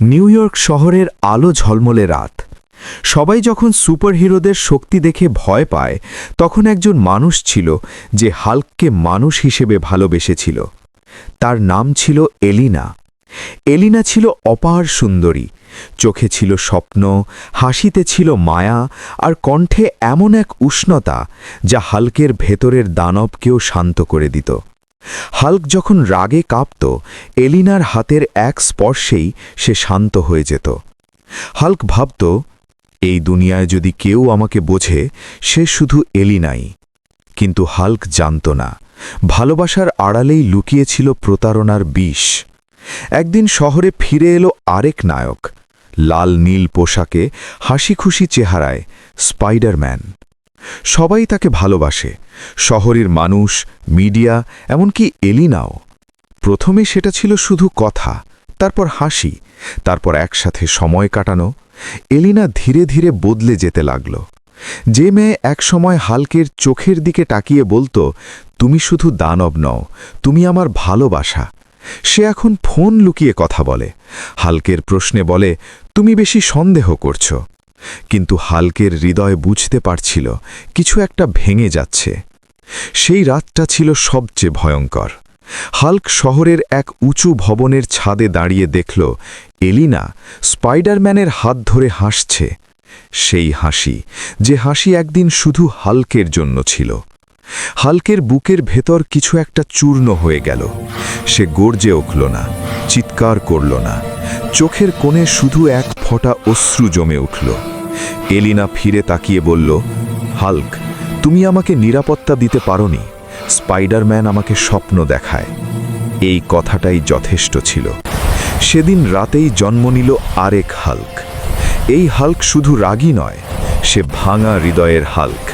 New York শহরের আলো ঝলমলে রাত। সবাই যখন সুপারহিরোদের শক্তি দেখে ভয় পায়, তখন একজন মানুষ ছিল যে হাল্ককে মানুষ হিসেবে ভালোবেসেছিল। তার নাম ছিল এলিনা। এলিনা ছিল অপার সুন্দরী। চোখে ছিল স্বপ্ন, হাসিতে ছিল মায়া আর কণ্ঠে এমন এক উষ্ণতা যা হাল্কের ভেতরের দানবকেও শান্ত করে দিত। হাল্ক যখন রাগে কাঁপত, এলিনার হাতের এক স্পর্শেই সে শান্ত হয়ে যেত। হাল্ক ভাবত, এই দুনিয়ায় যদি কেউ আমাকে বোঝে, সে শুধু এলিনাই। কিন্তু হাল্ক জানত না। ভালোবাসার আড়ালেই লুকিয়েছিল প্রতারণার বিষ। একদিন শহরে ফিরে এলো আরেক নায়ক। লাল নীল পোশাকে হাসি খুশি চেহারায় স্পাইডারম্যান। সবাই তাকে ভালোবাসে। শহরের মানুষ, মিডিয়া, এমনকি এলিনাও। প্রথমে সেটা ছিল শুধু কথা, তারপর হাসি, তারপর একসাথে সময় কাটানো। এলিনা ধীরে ধীরে বদলে যেতে লাগল। যে মেয়ে একসময় হালকের চোখের দিকে তাকিয়ে বলতো, তুমি শুধু দানব নও, তুমি আমার ভালোবাসা। সে এখন ফোন লুকিয়ে কথা বলে। হালকের প্রশ্নে বলে, তুমি বেশি সন্দেহ করছ। কিন্তু হালকের হৃদয় বুঝতে পারছিল, কিছু একটা ভেঙে যাচ্ছে। সেই রাতটা ছিল সবচেয়ে ভয়ঙ্কর। হাল্ক শহরের এক উঁচু ভবনের ছাদে দাঁড়িয়ে দেখল, এলিনা স্পাইডারম্যানের হাত ধরে হাসছে। সেই হাসি, যে হাসি একদিন শুধু হাল্কের জন্য ছিল। হাল্কের বুকের ভেতর কিছু একটা চূর্ণ হয়ে গেল। সে গর্জে উঠল না। চিৎকার করল না। চোখের কোণে শুধু এক ফোঁটা অশ্রু জমে উঠল। এলিনা ফিরে তাকিয়ে বলল, হাল্ক, তুমি আমাকে নিরাপত্তা দিতে পারোনি। স্পাইডারম্যান আমাকে স্বপ্ন দেখায়। এই কথাটাই যথেষ্ট ছিল। সেদিন রাতেই জন্ম নিল আরেক হাল্ক। এই হাল্ক শুধু রাগী নয়, সে ভাঙা হৃদয়ের হাল্ক।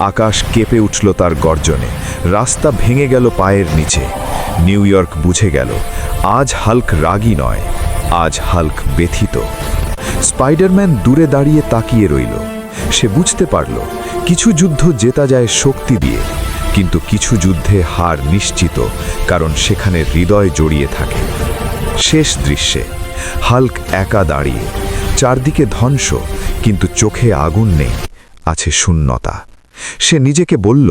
আকাশ কেঁপে উঠল তার গর্জনে। রাস্তা ভেঙে গেল পায়ের নিচে। নিউ ইয়র্ক বুঝে গেল আজ হাল্ক রাগী নয়, আজ হাল্ক ব্যথিত। স্পাইডারম্যান দূরে দাঁড়িয়ে তাকিয়ে রইল। সে বুঝতে পারল, কিছু যুদ্ধ জেতা যায় শক্তি দিয়ে, কিন্তু কিছু যুদ্ধে হার নিশ্চিত, কারণ সেখানে হৃদয় জড়িয়ে থাকে। শেষ দৃশ্যে, হাল্ক একা দাঁড়িয়ে, চারদিকে ধ্বংস, কিন্তু চোখে আগুন নেই, আছে শূন্যতা। সে নিজেকে বলল,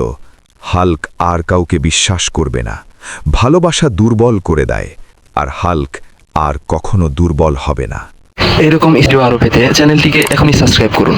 হাল্ক আর কাউকে বিশ্বাস করবে না, ভালোবাসা দুর্বল করে দেয় আর হাল্ক আর কখনো দুর্বল হবে না। এরকম ভিডিও আরও পেতে চ্যানেলটিকে এখনই সাবস্ক্রাইব করুন।